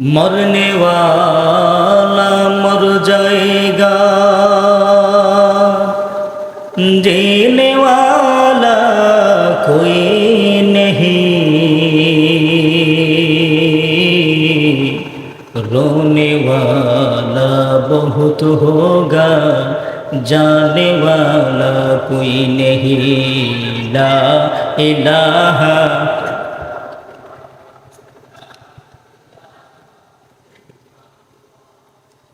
मरने वाला मर जाएगा जीने वाला कोई नहीं रोने वाला बहुत होगा जाने वाला कोई नहीं ला इलाहा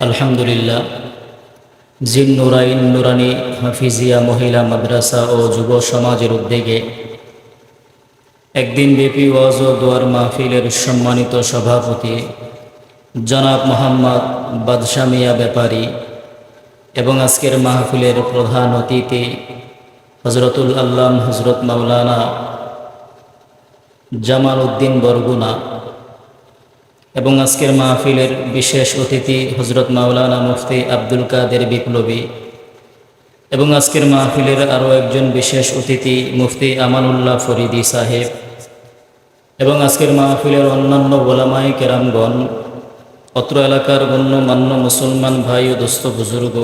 আলহামদুলিল্লাহ জিন নুরাইন নুরানি হাফিজিয়া মহিলা মাদ্রাসা ও যুব সমাজের উদ্যোগে একদিন ব্যাপী ওয়াজ ও দোয়ার মাহফিলের সম্মানিত সভাপতি জনাব মোহাম্মদ বাদশামিয়া ব্যাপারী এবং আজকের মাহফিলের প্রধান অতিথি হজরতুল আল্লাম হজরত মাওলানা জামাল উদ্দিন বরগুনা এবং আজকের মাহফিলের বিশেষ অতিথি হজরত মাওলানা মুফতি আব্দুল কাদের বিপ্লবী এবং আজকের মাহফিলের আরও একজন বিশেষ অতিথি মুফতি আমানুল্লাহ ফরিদি সাহেব এবং আজকের মাহফিলের অন্যান্য গোলামাই কেরামগণ, অত্র এলাকার গণ্যমান্য মুসলমান ভাই ও দোস্ত বুজুর্গ,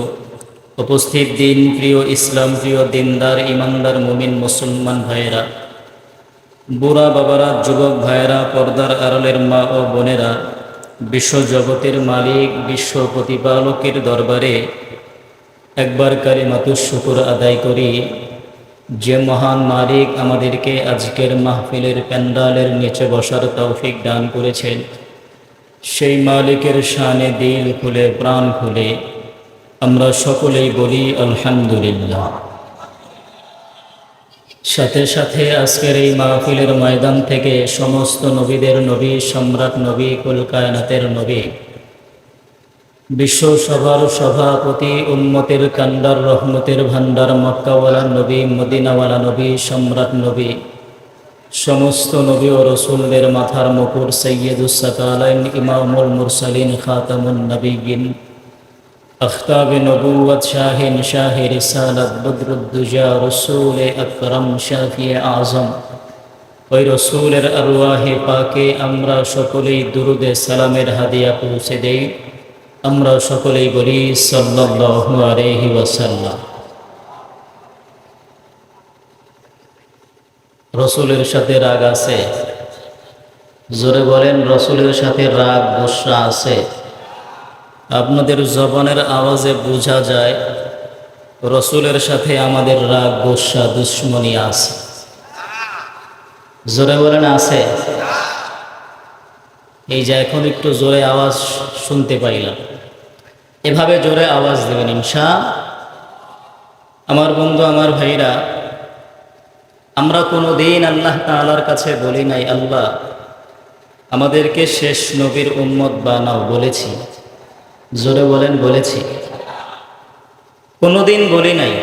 উপস্থিত দিন প্রিয় ইসলাম প্রিয় দিনদার ইমানদার মুমিন মুসলমান ভাইয়েরা বুড়া বাবারা, যুবক ভাইয়েরা, পর্দার আড়লের মা ও বোনেরা বিশ্ব জগতের মালিক, বিশ্ব প্রতিপালকের দরবারে একবার কারি মাতুর শুকুর আদায় করি। যে মহান মালিক আমাদেরকে আজকের মাহফিলের প্যান্ডালের নিচে বসার তৌফিক দান করেছেন। সেই মালিকের শানে দিল খুলে, প্রাণ খুলে। আমরা সকলেই বলি, আলহামদুলিল্লাহ। সাথে সাথে আজকের এই মাহফিলের ময়দান থেকে সমস্ত নবীদের নবী, সম্রাট নবী, কুলকায়নাতের নবী বিশ্ব সভার সভাপতি, উম্মতের কান্ডার, রহমতের ভান্ডার মক্কাওয়ালা নবী, মদিনাওয়ালা নবী, সম্রাট নবী, সমস্ত নবী ও রসুলদের মাথার মুকুর সৈয়দুসাকালাইন ইমামুল মুরসালিন, খাতামুন নবীগিন আখতাব নবুয়ত শাহ বদরুদ্দুজা রসুল আকরম শাফি আজম ওই আরওয়াহে পাকে আমরা সকলেই দুরুদে সালামের হাদিয়া পৌঁছে দেই। আমরা সকলেই বলি সাল্লাল্লাহু আলাইহি ওয়াসাল্লাম। রসুলের সাথে রাগ আছে? জোরে বলেন, রসুলের সাথে রাগ, গোসা আছে। আপনাদের জবানের আওয়াজে বোঝা যায়, রসুলের সাথে আমাদের রাগ, গোসা, দুশ্মনী আছে। জোরে বলেন, আছে। এই যে এখন একটু জোরে আওয়াজ শুনতে পাইলাম। এভাবে জোরে আওয়াজ দেবেন, ইনশা। আমার বন্ধু, আমার ভাইরা, আমরা কোনো দিন আল্লাহ তালার কাছে বলি নাই, আল্লাহ, আমাদেরকে শেষ নবীর উম্মত বানাও বলেছি। জোরে বলেন, বলেছি। কোনোদিন বলি নাই,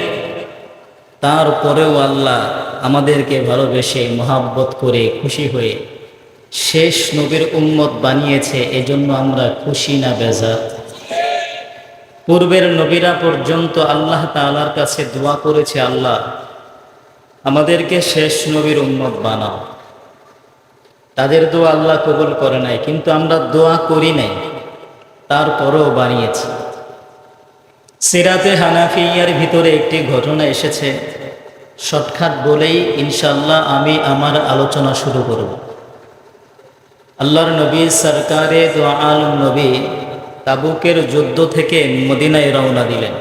তারপরেও আল্লাহ আমাদেরকে ভালোবেসে মহাব্বত করে খুশি হয়ে শেষ নবীর উম্মত বানিয়েছে, এজন্য আমরা খুশি না বেজা পূর্বের নবীরা পর্যন্ত আল্লাহ তালার কাছে দোয়া করেছে, আল্লাহ, আমাদেরকে শেষ নবীর উম্মত বানাও। তাদের দোয়া আল্লাহ কবুল করে নাই, কিন্তু আমরা দোয়া করি নাই। তারপরেও বানিয়েছি সিরাতে হানাফিয়ার ভিতরে একটি ঘটনা এসেছে। শর্টখাট বলেই ইনশাল্লাহ আমি আমার আলোচনা শুরু করব। আল্লাহর নবী, সরকারে আলম নবী তাবুকের যুদ্ধ থেকে মদিনায় রওনা দিলেন।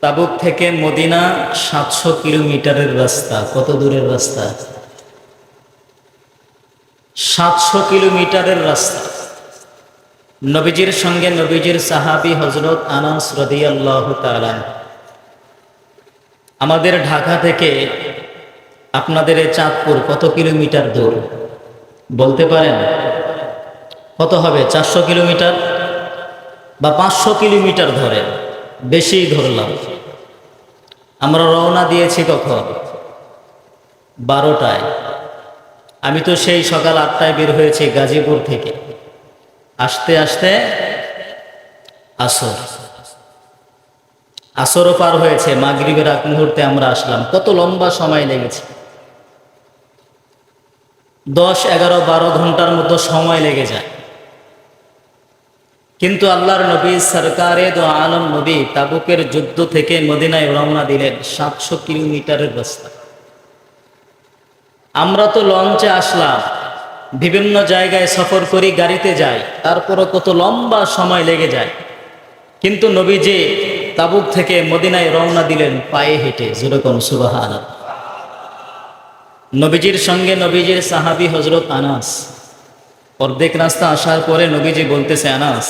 তাবুক থেকে মদিনা সাতশো কিলোমিটারের রাস্তা, কত দূরের রাস্তা? সাতশো কিলোমিটারের রাস্তা। নবীজির সঙ্গে নবীজির সাহাবি হজরত আনাস রদিয়াল্লাহ তালান আমাদের ঢাকা থেকে আপনাদের চাঁদপুর কত কিলোমিটার দূর? বলতে পারেন? কত হবে? চারশো কিলোমিটার? বা পাঁচশো কিলোমিটার ধরে? বেশিই ধরলাম। আমরা রওনা দিয়েছি কখন? বারোটায়। আমি তো সেই সকাল আটটায় বের হয়েছি গাজীপুর থেকে। আসতে আসতে আসর। আসরও পার হয়েছে, মাগরিবের এক মুহূর্তে আমরা আসলাম। কত লম্বা সময় লেগেছে। দশ, এগারো, বারো ঘণ্টার মতো সময় লেগে যায়। কিন্তু আল্লাহর নবী, সরকারে দো আলম নবী তাবুকের যুদ্ধ থেকে মদিনায় রওনা দিলেন সাতশো কিলোমিটারের রাস্তা। আমরা তো লঞ্চে আসলাম। বিভিন্ন জায়গায় সফর করি, গাড়িতে যাই, তারপরও কত লম্বা সময় লেগে যায়। কিন্তু নবীজি তাবুক থেকে মদিনায় রওনা দিলেন, পায়ে হেঁটে যেরকম সুবাহান নবীজির সঙ্গে নবীজির সাহাবি হজরত আনাস। অর্ধেক রাস্তা আসার পরে নবীজি বলতেছে, আনাস,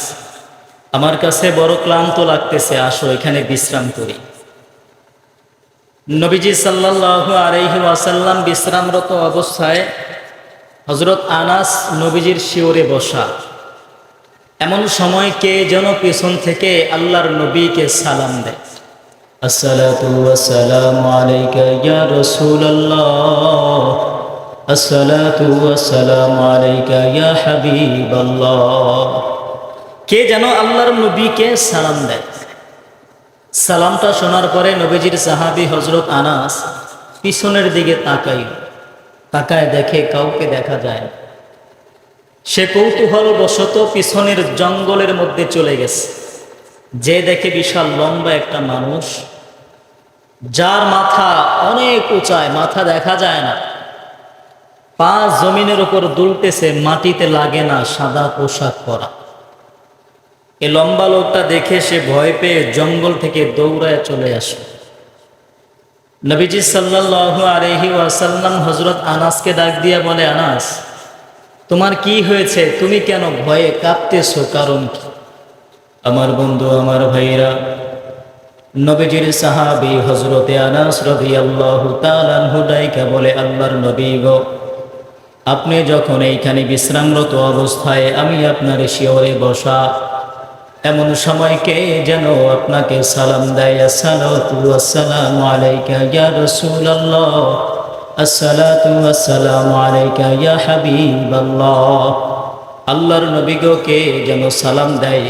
আমার কাছে বড় ক্লান্ত লাগতেছে, আসো, এখানে বিশ্রাম করি। নবীজি সাল্লাহ আলহি ওয়াসাল্লাম বিশ্রামরত অবস্থায় হজরত আনাস নবীজির শিওরে বসা। এমন সময় কে যেন পেছন থেকে আল্লাহর নবীকে সালাম দেয়। কে যেন আল্লাহর নবীকে সালাম দেয়। সালামটা শোনার পরে নবীজির সাহাবি হজরত আনাস পিছনের দিকে তাকাই তাকায় দেখে কাউকে দেখা যায়। সে কৌতূহল বশত পিছনের জঙ্গলের মধ্যে চলে গেছে। যে দেখে বিশাল লম্বা একটা মানুষ, যার মাথা অনেক উঁচায়, মাথা দেখা যায় না। পা জমিনের উপর দুলতেছে, মাটিতে লাগে না সাদা পোশাক পরা। এ লম্বা লোকটা দেখে সে ভয় পেয়ে জঙ্গল থেকে দৌড়ায় চলে আসে। নবীজি সাল্লাহ আলহি ওয়াসাল্লাম হজরত আনাসকে ডাক দিয়া বলে, আনাস, তোমার কি হয়েছে? তুমি কেন ভয়ে কাঁপতেছো? কারণ কি? আমার বন্ধু, আমার ভাইরা, নবীজির সাহাবি হজরতে আনাস রবি আল্লাহ তালানহুদাইকা বলে, আল্লাহর নবী গো, আপনি যখন এইখানে বিশ্রামরত অবস্থায়, আমি আপনার শিওরে বসা এমন সময় কে যেন আপনাকে সালাম দেয় আসসালামু আল্লাহর নবী গো কে যেন সালাম দেয়,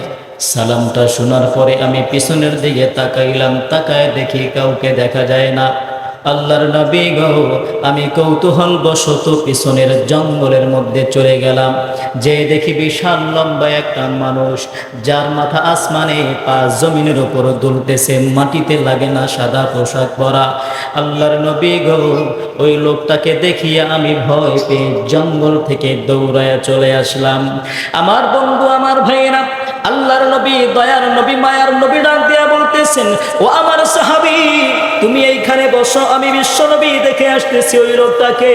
সালামটা শোনার পরে আমি পিছনের দিকে তাকাইলাম, তাকায় দেখি কাউকে দেখা যায় না। আল্লাহর নবী গো, আমি কৌতূহল বশত পিছনের জঙ্গলের মধ্যে চলে গেলাম। যে দেখি বিশাল লম্বা একটা মানুষ, যার মাথা আসমানে পা জমিনের উপর দুলতেছে, মাটিতে লাগে না সাদা পোশাক পরা। আল্লাহর নবী গো, ওই লোকটাকে দেখিয়া আমি ভয় পেয়ে জঙ্গল থেকে দৌড়ায় চলে আসলাম। আমার বন্ধু, আমার ভাইয়েরা, আল্লাহর নবী, দয়ার নবী, মায়ার নবী ডাক দিয়া বলতেছেন, ও আমার সাহাবি, তুমি এইখানে বসো, আমি বিশ্ব নবী দেখে আসতেছি ওই লোকটাকে।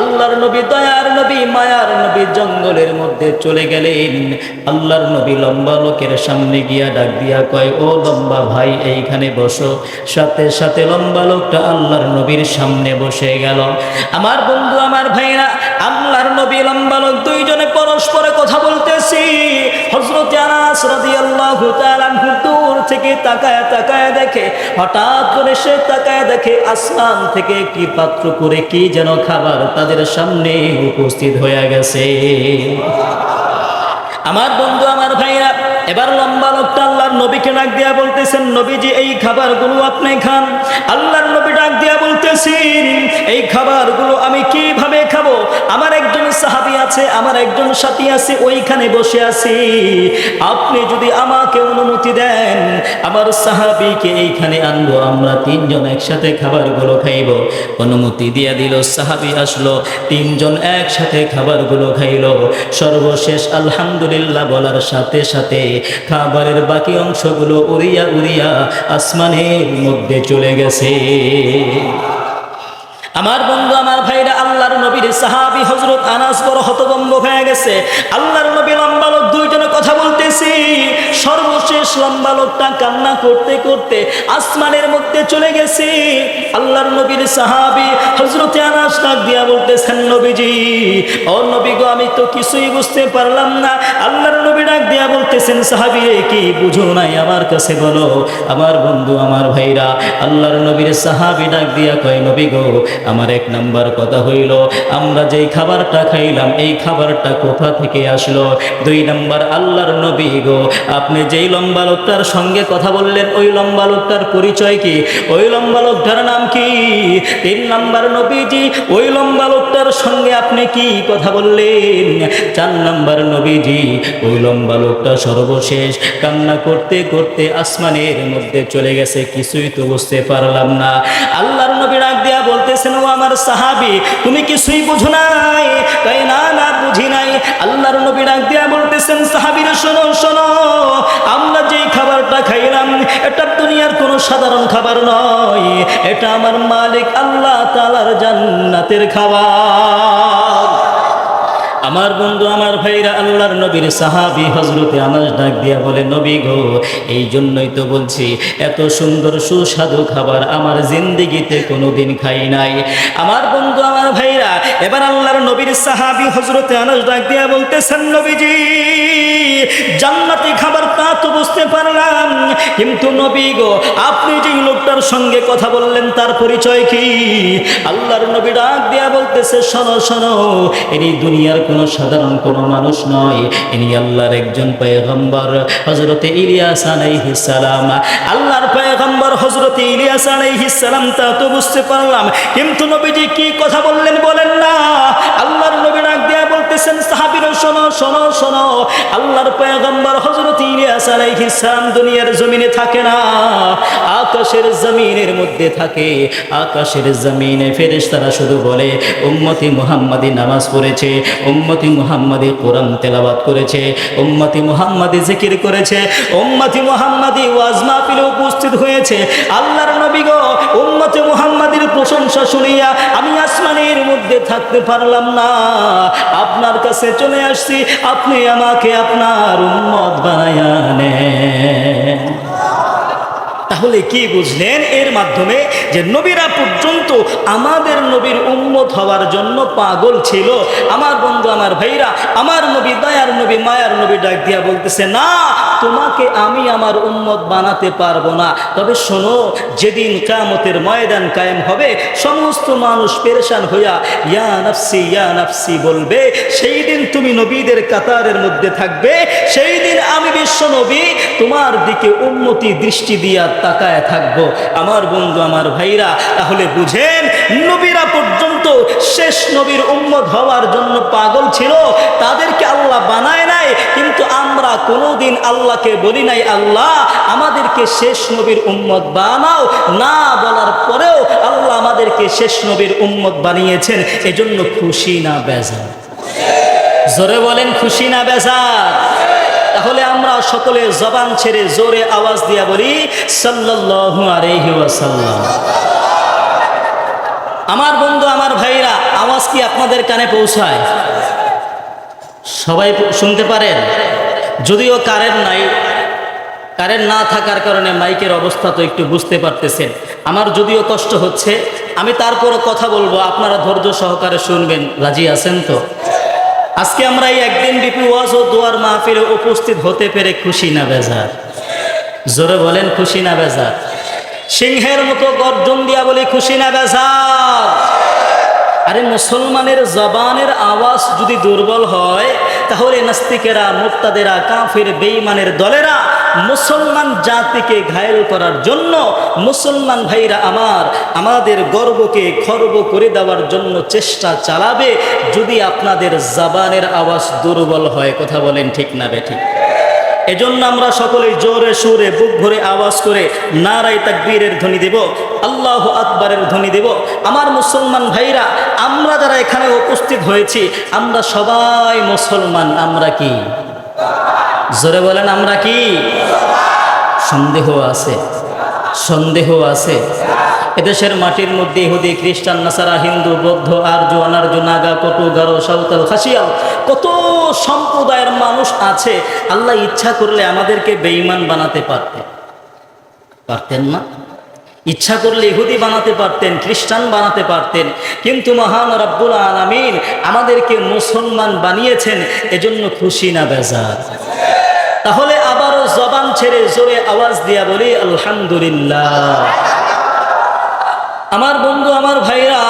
আল্লাহর নবী দয়ার নবী, মায়ার নবী জঙ্গলের মধ্যে চলে গেলেন। আল্লাহর নবী লম্বা লোকের সামনে গিয়া ডাক দিয়া কয়, ও লম্বা ভাই, এইখানে বসো। সাথে সাথে লম্বা লোকটা আল্লাহর নবীর সামনে বসে গেল। আমার বন্ধু, আমার ভাইরা, আল্লাহর নবী লম্বা লোক, দুইজনে পরস্পরে কথা বলতেছি। হজরত দূর থেকে তাকায় তাকায় দেখে হঠাৎ করে সে তাকায় দেখে আসমান থেকে একটি পাত্র করে কি যেন খাবার তাদের সামনে উপস্থিত হয়ে গেছে। আমার বন্ধু, আমার ভাইরা, এবার লম্বা লোকটা আল্লাহর নবীকে ডাক দিয়া বলতেছেন, নবীজি, এই খাবার খাবারগুলো আপনি খান। আল্লাহর নবী ডাক দিয়া বলতেছেন, এই খাবারগুলো আমি কীভাবে খাব? আমার একজন সাহাবি আছে, আমার একজন সাথী আছে, ওইখানে বসে আছি। আপনি যদি আমাকে অনুমতি দেন, আমার সাহাবিকে এইখানে আনব, আমরা তিনজন একসাথে খাবারগুলো খাইব। অনুমতি দিয়া দিল, সাহাবি আসলো, তিনজন একসাথে খাবারগুলো খাইলো। সর্বশেষ আলহামদুলিল্লাহ বলার সাথে সাথে খাবারের বাকি অংশগুলো উড়িয়া উড়িয়া আসমানের মধ্যে চলে গেছে। আমার বন্ধু, আমার ভাইরা, আল্লাহর নবীর সাহাবি হজরত আনাস বড় হতভম্ব হয়ে গেছে। আল্লাহর নবী লম্বা লোক, দুইজনে কথা বলতেছি। সর্বশেষ লম্বা লোকটা কান্না করতে করতে আসমানের মধ্যে চলে গেছে। আল্লাহর নবীর সাহাবি হজরতে আনাস ডাক দিয়া বলতেছেন, নবীজি, ও নবী গো, আমি তো কিছুই বুঝতে পারলাম না। আল্লাহর নবী ডাক দিয়া বলতেছেন, সাহাবি কি বুঝো নাই আমার কাছে, বলো। আমার বন্ধু, আমার ভাইরা, আল্লাহর নবীর সাহাবি ডাক দিয়া কয়, নবী গো আমার এক নাম্বার কথা হইল, আমরা যেই খাবারটা খাইলাম, এই খাবারটা কোথা থেকে আসলো? দুই নাম্বার, আল্লাহর নবী গো, আপনি যেই লম্বা লোকটার সঙ্গে কথা বললেন, ওই লম্বা লোকটার পরিচয় কি? ওই লম্বা লোকটার নাম কি? তিন নাম্বার নবীজি, ওই লম্বা লোকটার সঙ্গে আপনি কি কথা বললেন? চার নাম্বার নবীজি, ওই লম্বা লোকটা সর্বশেষ কান্না করতে করতে আসমানের মধ্যে চলে গেছে, কিছুই তো বুঝতে পারলাম না। আল্লাহর নবী আমার সাহাবি, তুমি কিছুই বুঝো নাই। তাই না না, বুঝি নাই। আল্লাহর নবী ডাক দিয়া বলতেছেন, সাহাবির শোনো শোনো, আমরা যেই খাবারটা খাইলাম, এটা দুনিয়ার কোনো সাধারণ খাবার নয়। এটা আমার মালিক আল্লাহ তালার জান্নাতের খাবার। আমার বন্ধু, আমার ভাইরা আল্লাহর নবীর সাহাবি হজরতে আনাস ডাক দিয়া বলে, নবী গো এই জন্যই তো বলছি, এত সুন্দর সুস্বাদু খাবার আমার জিন্দিগিতে কোনো দিন খাই নাই। আমার বন্ধু, আমার ভাইরা, এবার আল্লাহর নবীর সাহাবি হজরতে আনাস ডাক দিয়া বলতেছেন, নবীজি, জান্নাতি খাবার তা তো বুঝতে পারলাম কিন্তু নবী গো, আপনি যেই লোকটার সঙ্গে কথা বললেন, তার পরিচয় কি? আল্লাহর নবী ডাক দিয়া বলতেছে, শোনো শোনো, ইনি দুনিয়ার কোনো সাধারণ কোনো মানুষ নয়। ইনি আল্লাহর একজন পয়গম্বর হজরতে ইলিয়াস আলাইহিস সালাম। আল্লাহর পয়গম্বর হজরতে ইলিয়াস আলাইহিস সালাম, তা তো বুঝতে পারলাম। কিন্তু নবীজি কি কথা বললেন, বলেন না। দিয়া বলতেছেন শোনো শোনো শোনো, আল্লাহর পয়গম্বর দুনিয়ার জমিনে থাকে না। আকাশের জমিনের মধ্যে থাকে। আকাশের জমিনে শুধু বলে, উম্মতি মুহাম্মাদি নামাজ পড়েছে, উম্মতি মুহাম্মাদি কোরআন করেছে, উম্মতি মুহাম্মাদি জিকির করেছে, উম্মতি মুহাম্মাদি উপস্থিত হয়েছে। আল্লাহর নবী গো, উম্মতি মুহাম্মাদির প্রশংসা শুনিয়া আমি আসমানের মধ্যে থাকতে পারলাম না। আপনার কাছে চলে আসছি আপনি আমাকে আপনার উন্মত বানায় তাহলে কি বুঝলেন? এর মাধ্যমে যে নবীরা পর্যন্ত আমাদের নবীর উম্মত হওয়ার জন্য পাগল ছিল। আমার বন্ধু, আমার ভাইরা, আমার নবী দয়ার নবী, মায়ার নবী ডাক দিয়া বলতেছে, না, তোমাকে আমি আমার উম্মত বানাতে পারব না। তবে শোনো, যেদিন কামতের ময়দান কায়েম হবে, সমস্ত মানুষ পেরেশান হইয়া, ইয়া নাফসি ইয়া নাফসি বলবে, সেই দিন তুমি নবীদের কাতারের মধ্যে থাকবে, সেই দিন আমি বিশ্ব নবী তোমার দিকে উন্নতি দৃষ্টি দিয়া তাকায় থাকব। আমার বন্ধু, আমার ভাইরা, তাহলে বুঝেন, নবীরা পর্যন্ত শেষ নবীর উম্মত হওয়ার জন্য পাগল ছিল। তাদেরকে আল্লাহ বানায় নাই, কিন্তু আমরা কোনোদিন আল্লাহকে বলি নাই, আল্লাহ, আমাদেরকে শেষ নবীর উম্মত বানাও। না বলার পরেও আল্লাহ আমাদেরকে শেষ নবীর উম্মত বানিয়েছেন। এজন্য খুশি না বেজা জোরে বলেন, খুশি না বেজার? তাহলে আমরা সকলে জবান ছেড়ে জোরে আওয়াজ দিয়া বলি, সাল্লাল্লাহু আমার বন্ধু, আমার ভাইরা, আওয়াজ কি আপনাদের কানে পৌঁছায়? সবাই শুনতে পারেন? যদিও কারেন্ট নাই, কারেন্ট না থাকার কারণে মাইকের অবস্থা তো একটু বুঝতে পারতেছেন। আমার যদিও কষ্ট হচ্ছে, আমি তারপরও কথা বলব, আপনারা ধৈর্য সহকারে শুনবেন, রাজি আছেন তো? আজকে আমরা এই একদিন বিপি ওয়াজ ও দোয়ার মাহফিলে উপস্থিত হতে পেরে খুশি না বেজার? জোরে বলেন, খুশি না বেজার? সিংহের মতো গর্জন দিয়া বলি, খুশি না বেজার? আরে মুসলমানের জবানের আওয়াজ যদি দুর্বল হয়, তাহলে নাস্তিকেরা, মুক্তাদেরা, কাফের বেইমানের দলেরা মুসলমান জাতিকে ঘায়েল করার জন্য মুসলমান ভাইরা আমার, আমাদের গর্বকে খর্ব করে দেওয়ার জন্য চেষ্টা চালাবে যদি আপনাদের জাবানের আওয়াজ দুর্বল হয়। কথা বলেন ঠিক না বে ঠিক। এজন্য আমরা সকলে জোরে সুরে বুক ভরে আওয়াজ করে নারাই তাকবীরের ধ্বনি দেব, আল্লাহ আকবরের ধ্বনি দেব। আমার মুসলমান ভাইরা, আমরা যারা এখানে উপস্থিত হয়েছি, আমরা সবাই মুসলমান, আমরা কি? জোরে বলেন, আমরা কি? সন্দেহ আছে সন্দেহ আছে। এদেশের মাটির মধ্যে ইহুদি, খ্রিস্টান, নাসারা, হিন্দু, বৌদ্ধ, আর্য, অনার্য, নাগা, কটু, গারো, সাঁওতাল, খাসিয়াল, কত সম্প্রদায়ের মানুষ আছে, আল্লাহ ইচ্ছা করলে আমাদেরকে বেঈমান বানাতে পারতেন। পারতেন না? ইচ্ছা করলে ইহুদি বানাতে পারতেন, খ্রিস্টান বানাতে পারতেন, কিন্তু মহান রব্বুল আলামিন আমাদেরকে মুসলমান বানিয়েছেন, এজন্য খুশি না বেজার। তাহলে আবারও জবান ছেড়ে জোরে আওয়াজ দিয়া বলি, আলহামদুলিল্লাহ। আমার বন্ধু, আমার ভাইরা,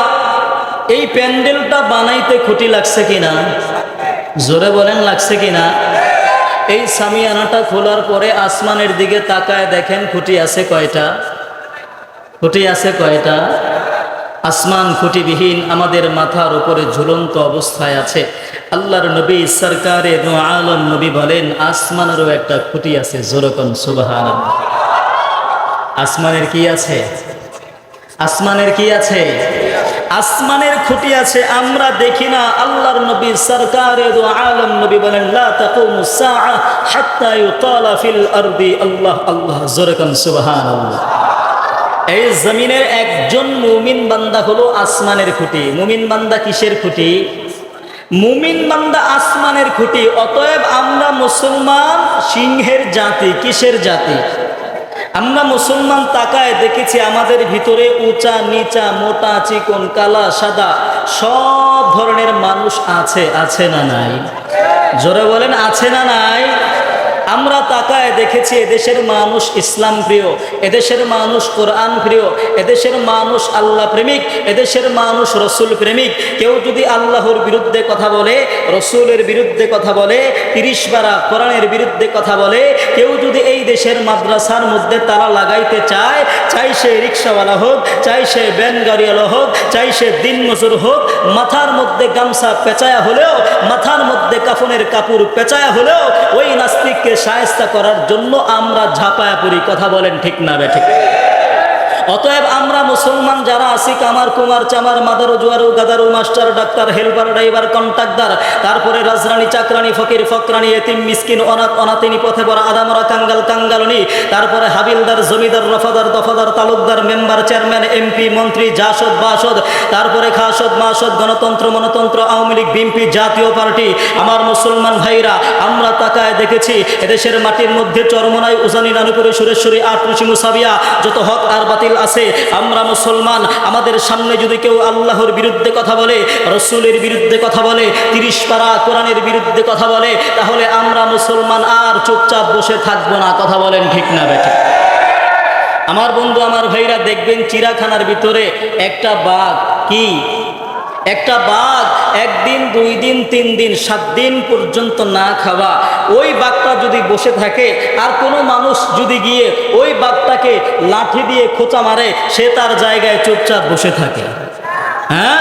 এই প্যান্ডেলটা বানাইতে খুঁটি লাগছে কিনা? জোরে বলেন, লাগছে কিনা? এই সামিয়ানাটা খোলার পরে আসমানের দিকে তাকায় দেখেন খুঁটি আছে কয়টা? খুঁটি আছে কয়টা? আসমান খুঁটিবিহীন আমাদের মাথার উপরে ঝুলন্ত অবস্থায় আছে। আল্লাহর নবী সরকারে আলম নবী বলেন, আসমানেরও একটা খুঁটি আছে, জোরকন সুবাহান আসমানের কি আছে? আসমানের কি আছে? আসমানের খুঁটি আছে, আমরা দেখি না। আল্লাহর নবী সরকারে আলম নবী বলেন আল্লাহ আল্লাহ, জোরকন, সুবহানাল্লাহ। এই জমিনের একজন মুমিন বান্দা হলো আসমানের খুঁটি। মুমিন বান্দা কিসের খুঁটি? মুমিন বান্দা আসমানের খুঁটি। অতএব আমরা মুসলমান সিংহের জাতি, কিসের জাতি? আমরা মুসলমান তাকায় দেখেছি আমাদের ভিতরে উঁচা, নিচা, মোটা, চিকন, কালা, সাদা সব ধরনের মানুষ আছে আছে না নাই? জোরে বলেন, আছে না নাই? আমরা তাকায় দেখেছি এদেশের মানুষ ইসলাম প্রিয়, এদেশের মানুষ কোরআন প্রিয়, এদেশের মানুষ আল্লাহ প্রেমিক, এদেশের মানুষ রসুল প্রেমিক। কেউ যদি আল্লাহর বিরুদ্ধে কথা বলে, রসুলের বিরুদ্ধে কথা বলে, তিরিশ বারা কোরআনের বিরুদ্ধে কথা বলে, কেউ যদি এই দেশের মাদ্রাসার মধ্যে তারা লাগাইতে চায়, চাই সে রিক্সাওয়ালা হোক, চাই সে ব্যান গাড়িওয়ালা হোক, চাই সে দিন মজুর হোক, মাথার মধ্যে গামছা পেঁচায়া হলেও, মাথার মধ্যে কাফনের কাপড় পেঁচায়া হলেও, ওই নাস্তিককে সায়স্তা করার জন্য আমরা ঝাঁপায়া পড়ি কথা বলেন ঠিক না বেঠিক অতএব আমরা মুসলমান যারা আছি, কামার, কুমার, চামার, মাদারু, জুয়ারু, গাদারু, master, doctor, helper, driver, contractor, তারপরে রাজরানী, চাকরানি, ফকির, ফকরানি, এতিম, মিসকিন, অনাথ, অনাথিনী, পথে বড় আদামরা, কাঙ্গাল, কাঙ্গালনি, তারপরে হাবিলদার, জমিদার, রফাদার, দফাদার, তালুকদার, মেম্বার, চেয়ারম্যান, এমপি, মন্ত্রী, জাসদ, বাসদ, তারপরে খাসদ, মাসদ, গণতন্ত্র, মনতন্ত্র, আওয়ামী লীগ, বিএনপি, জাতীয় পার্টি, আমার মুসলমান ভাইরা, আমরা তাকায় দেখেছি, এদেশের মাটির মধ্যে চরমনায় উজানি নানুপুরে সুরেশ্বরী আটরুচি মুসাবিয়া, যত হক আর বাতিল আছে, আমরা মুসলমান, আমাদের সামনে যদি কেউ আল্লাহর বিরুদ্ধে কথা বলে, রসুলের বিরুদ্ধে কথা বলে, তিরিশ পারা কোরআনের বিরুদ্ধে কথা বলে, তাহলে আমরা মুসলমান আর চুপচাপ বসে থাকব না, কথা বলেন ঠিক না বেঠিক আমার বন্ধু, আমার ভাইরা, দেখবেন চিড়াখানার ভিতরে একটা বাঘ, কি? একটা বাঘ একদিন, দুই দিন, তিন দিন, সাত দিন পর্যন্ত না খাওয়া। ওই বাঘটা যদি বসে থাকে, আর কোনো মানুষ যদি গিয়ে ওই বাঘটাকে লাঠি দিয়ে খোঁচা মারে, সে তার জায়গায় চুপচাপ বসে থাকে। হ্যাঁ?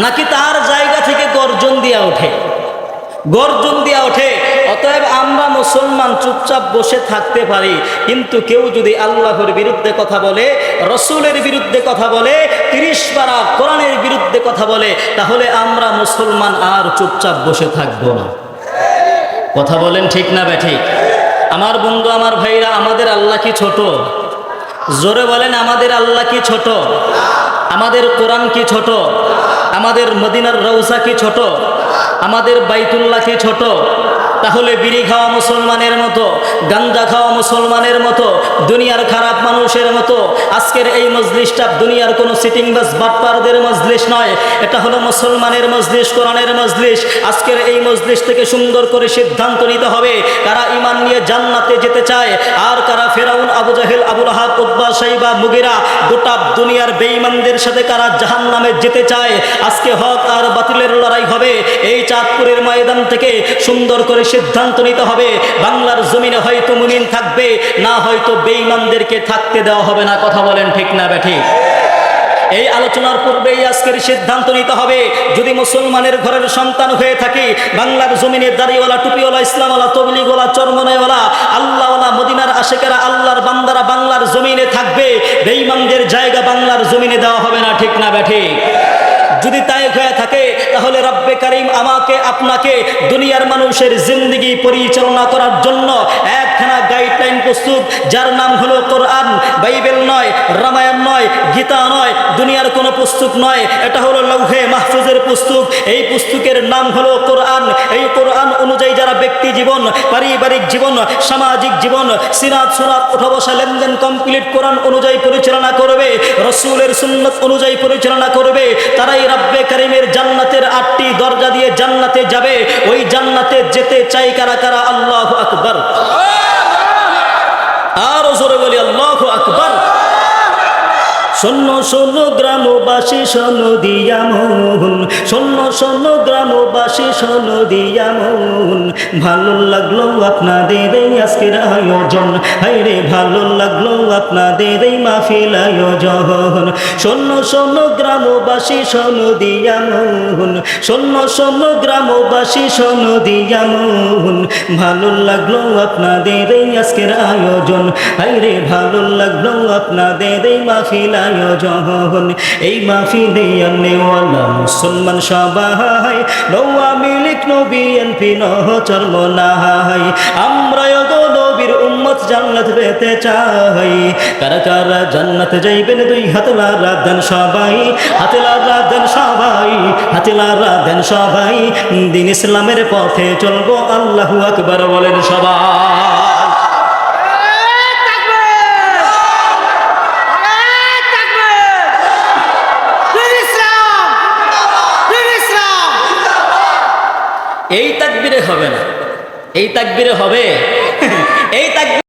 নাকি তার জায়গা থেকে গর্জন দিয়া ওঠে? গর্জন দিয়া ওঠে। অতএব আমরা মুসলমান চুপচাপ বসে থাকতে পারি। কিন্তু কেউ যদি আল্লাহর বিরুদ্ধে কথা বলে, রসুলের বিরুদ্ধে কথা বলে তিরিশ পারা কোরআনের বিরুদ্ধে কথা বলে, তাহলে আমরা মুসলমান আর চুপচাপ বসে থাকব না। কথা বলেন ঠিক না ব্যাঠিক আমার বন্ধু, আমার ভাইরা, আমাদের আল্লাহ কি ছোট? জোরে বলেন, আমাদের আল্লাহ কি ছোট? আমাদের কোরআন কি ছোট? আমাদের মদিনার রৌসা কি ছোট? আমাদের বাইতুল্লাহ কি ছোট? তাহলে বিড়ি খাওয়া মুসলমানের মতো গাঞ্জা খাওয়া মুসলমানের মতো, দুনিয়ার খারাপ মানুষের মতো, আজকের এই মজলিসটা দুনিয়ার কোনো সিটিং বাস বাটপারদের মজলিস নয়, এটা হলো মুসলমানের মজলিস, কোরআনের মজলিস। আজকের এই মজলিস থেকে সুন্দর করে সিদ্ধান্ত নিতে হবে, কারা ইমান নিয়ে জান্নাতে যেতে চায়, আর কারা ফেরাউন, আবু জাহেল, আবুল আহাব উদ্বা সাইবা মুগিরা, গোটা দুনিয়ার বেঈমানদের সাথে কারা জাহান নামে যেতে চায়, আজকে হক আর বাতিলের লড়াই হবে। এই চাঁদপুরের ময়দান থেকে সুন্দর করে সিদ্ধান্ত নিতে হবে, বাংলার জমিনে হয়তো মুমিন থাকবে, না হয়তো বেঈমানদেরকে থাকতে দেওয়া হবে না, কথা বলেন ঠিক না ব্যাঠিক এই আলোচনার পূর্বেই আজকের সিদ্ধান্ত নিতে হবে, যদি মুসলমানের ঘরের সন্তান হয়ে থাকি, বাংলার জমিনে দাড়িওয়ালা, টুপিওয়ালা, ইসলামওয়ালা, তবলিগওয়ালা, চরমনাইওয়ালা, আল্লাহওয়ালা, মদিনার আশেকেরা, আল্লাহর বান্দারা বাংলার জমিনে থাকবে, বেঈমানদের জায়গা বাংলার জমিনে দেওয়া হবে না, ঠিক না ব্যাঠিক যদি তাই হয়ে থাকে, তাহলে রব্বে করিম আমাকে, আপনাকে দুনিয়ার মানুষের জিন্দগি পরিচালনা করার জন্য একখানা গাইডলাইন প্রস্তুত, যার নাম হলো কোরআন, বাইবেল নয়, রামায়ণ নয়, গীতা নয়, দুনিয়ার কোনো পুস্তক নয়। এটা হলো লৌহে মাহফুজের পুস্তক। এই পুস্তকের নাম হলো কোরআন। এই কোরআন অনুযায়ী যারা ব্যক্তি জীবন, পারিবারিক জীবন, সামাজিক জীবন, সিনাত, সুনাত উঠা বসা লেনদেন কমপ্লিট কোরআন অনুযায়ী পরিচালনা করবে, রসুলের সুন্নত অনুযায়ী পরিচালনা করবে, তারাই রাব্বে করিমের জান্নাতের আটটি দরজা দিয়ে জান্নাতে যাবে। ওই জান্নাতে যেতে চাই কারা কারা? আল্লাহ আকবর। আরও জোরে বলি, আল্লাহ আকবর। শূন্য শূন্য গ্রামবাসী শোন দিয়া মন শূন্য শূন্য গ্রামবাসী শোন দিয়া মন ভালো লাগল আপনাদের এই আজকের আয়োজন। হাইরে ভালো লাগল আপনাদের এই মাহফিল আয়োজন। শূন্য শূন্য গ্রামবাসী শোন দিয়া মন শূন্য শূন্য গ্রামবাসী শোন দিয়া মন ভালো লাগল আপনাদের এই আজকের আয়োজন। হাইরে ভালো লাগল আপনাদের এই মাহফিল এই মাহফিলে আনেওয়ালা মুসলমান সবাই। নৌয়া মিলিক নবী এনপি নহচর মনাহাই। আমরা নবীর উম্মত জান্নাত পেতে চাই। কারা কারা জান্নাত যাইবেন দুই হাতলা রাধন সবাই। হাতলা সবাই হাতলা সবাই। দিন ইসলামের পথে চলবো, আল্লাহু আকবার বলেন সবাই এই তাকবিরে হবে না এই তাকবিরে হবে? এই তাকবিরে